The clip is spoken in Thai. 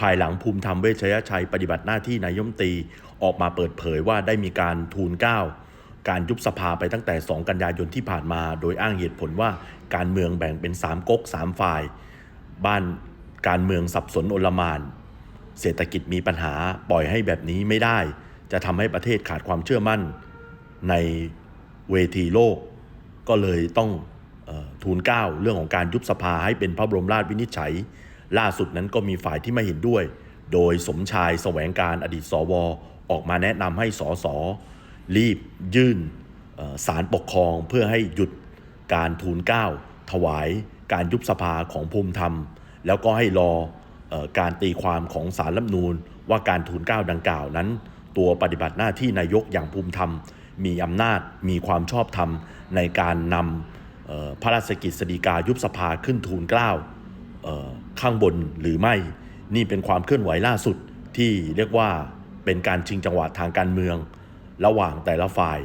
ภายหลังภูมิธรรมเวชยชัยปฏิบัติหน้าที่นายมตรีออกมาเปิดเผยว่าได้มีการทูลเกล้าการยุบสภาไปตั้งแต่ 2 กันยายนที่ผ่านมา โดยอ้างเหตุผลว่าการเมืองแบ่งเป็น 3ก๊ก3 ฝ่าย บ้านการเมืองสับสนโอลมาน เศรษฐกิจมีปัญหาปล่อยให้แบบนี้ไม่ได้ จะทำให้ประเทศขาดความเชื่อมั่น ในเวทีโลก ก็เลยต้องออทูลเกล้าเรื่องของการยุบสภาให้เป็นพระบรมราชวินิจฉัย ล่าสุดนั้นก็มีฝ่ายที่ไม่เห็นด้วย โดยสมชายแสวงการอดีตสว ออกมาแนะนำให้สสรีบยื่นสารปกครองเพื่อให้หยุดการทูลเก้าถวายการยุบสภาของภูมิธรรม แล้วก็ให้รออการตีความของสารรัฐมนูญว่าการทูลเก้าดังกล่าวนั้น ตัวปฏิบัติหน้าที่นายกอย่างภูมิธรรม มีอำนาจมีความชอบธรรมในการนำพระราชกิจสฎีกายุบสภาขึ้นทูลเกล้า ข้างบนหรือไม่ นี่เป็นความเคลื่อนไหวล่าสุดที่เรียกว่าเป็นการชิงจังหวะทางการเมือง ระหว่างแต่ละฝ่าย